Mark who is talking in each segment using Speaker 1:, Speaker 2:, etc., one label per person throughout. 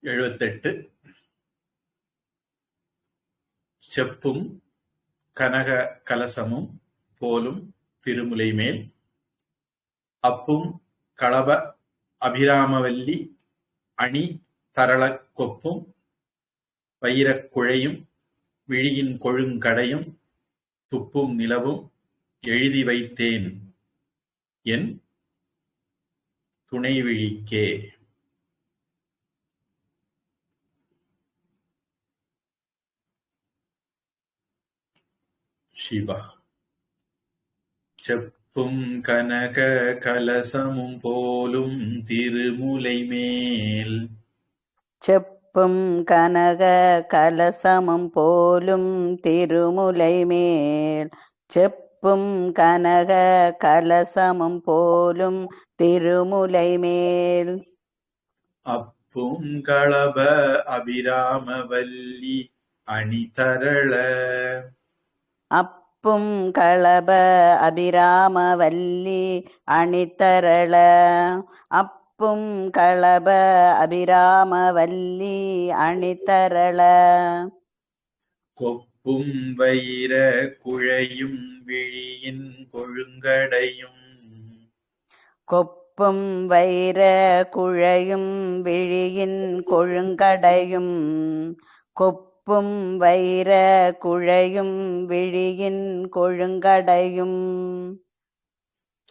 Speaker 1: எழுபத்தெட்டு. செப்பும் கனக கலசமும் போலும் திருமுலை மேல். அப்பும் களப அபிராமவல்லி அணி தரளக் கொப்பும் வைரக் குழையும் விழியின் கொழுங்கடையும் துப்பும் நிலவும் எழுதி வைத்தேன். என் துணைவிழிக்கே. சிவா. செப்பும் கனக கலசமும் போலும் திருமுலை மேல்.
Speaker 2: செப்பும் கனக கலசமும் போலும் திருமுலை மேல். செப்பும் கனக கலசமும் போலும் திருமுலை மேல்.
Speaker 1: அப்பும் களப அபிராமவல்லி அணிதரள.
Speaker 2: அப்பும் களப அபிராமவல்லி அணித்தரள. அப்பும் களப அபிராமவல்லி அணித்தரள.
Speaker 1: கொப்பும் வைர குழையும் விழியின் கொழுங்கடையும்.
Speaker 2: கொப்பும் வைர குழையும் விழியின் கொழுங்கடையும். கொப்பும் வைர குழையும் விழியின் கொழுங்கடையும்.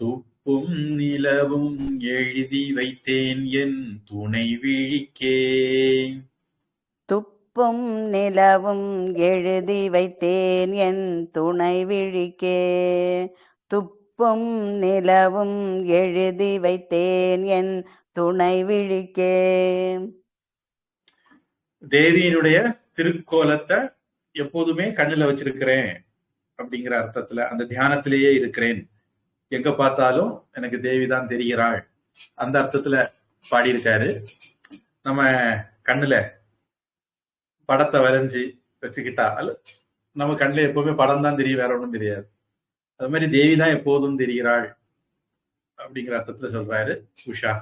Speaker 1: துப்பும் நிலவும் எழுதி வைத்தேன் என் துணை விழிக்கே.
Speaker 2: துப்பும் நிலவும் எழுதி வைத்தேன் என் துணை விழிக்கே. துப்பும் நிலவும் எழுதி வைத்தேன் என் துணை விழிக்கே.
Speaker 1: தேவியினுடைய திருக்கோலத்தை எப்போதுமே கண்ணுல வச்சிருக்கிறேன் அப்படிங்கிற அர்த்தத்துல அந்த தியானத்திலேயே இருக்கிறேன். எங்க பார்த்தாலும் எனக்கு தேவிதான் தெரிகிறாள். அந்த அர்த்தத்துல பாடியிருக்காரு. நம்ம கண்ணுல படத்தை வரைஞ்சி வச்சுக்கிட்டா அல்ல நம்ம கண்ணுல எப்பவுமே படம் தான் தெரியும் வேற ஒன்றும் தெரியாது. அது மாதிரி தேவி தான் எப்போதும் தெரிகிறாள் அப்படிங்கிற அர்த்தத்துல சொல்றாரு உஷா.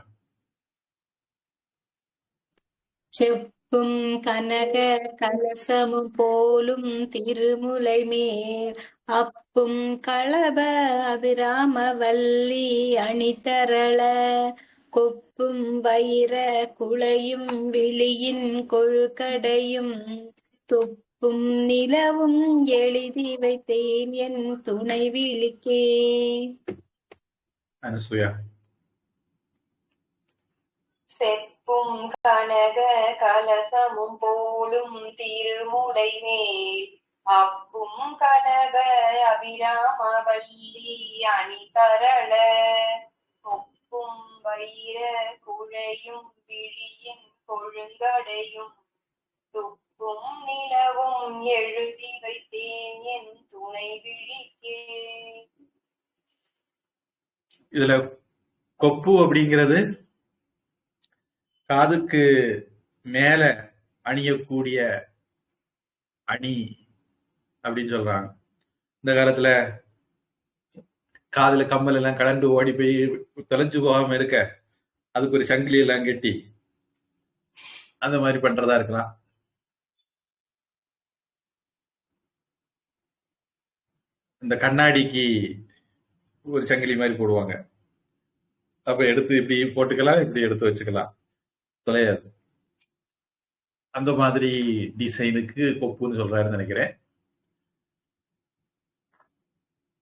Speaker 3: செப்பும் கனக கலசமும் போலும் திருமுலை மேல் அப்பும் களப அபிராமவல்லி அணிதரள. கொப்பும் வைர குளையும் விழியின் கொழுக்கடையும். தொப்பும் நிலவும் எழுதி வைத்தேன் என் துணை விழிக்கே.
Speaker 1: அனுசுயா.
Speaker 4: செப்பும் கனக கலசமும் போலும் திருமுலை மேல் அப்பும் கனக அபிராம வள்ளி அணிதரள கொப்பும் வைர குழையும் விழியின் கொழுங்கடையும். துப்பும் நிலவும் எழுதி வைத்தேன் என் துணை விழிக்கே.
Speaker 1: இதுல கொப்பு அப்படிங்கிறது காதுக்கு மேல அணியக்கூடிய அணி அப்படின்னு சொல்றாங்க. இந்த காலத்துல காதுல கம்மல் எல்லாம் கலண்டு ஓடி போய் தொலைஞ்சு போகாம இருக்க அதுக்கு ஒரு சங்கிலி எல்லாம் கட்டி அந்த மாதிரி பண்றதா இருக்கலாம். இந்த கண்ணாடிக்கு ஒரு சங்கிலி மாதிரி போடுவாங்க. அப்ப எடுத்து இப்படி போட்டுக்கலாம் இப்படி எடுத்து வச்சுக்கலாம். தொலையாது. அந்த மாதிரி டிசைனுக்கு கொப்புன்னு சொல்றாருன்னு நினைக்கிறேன்.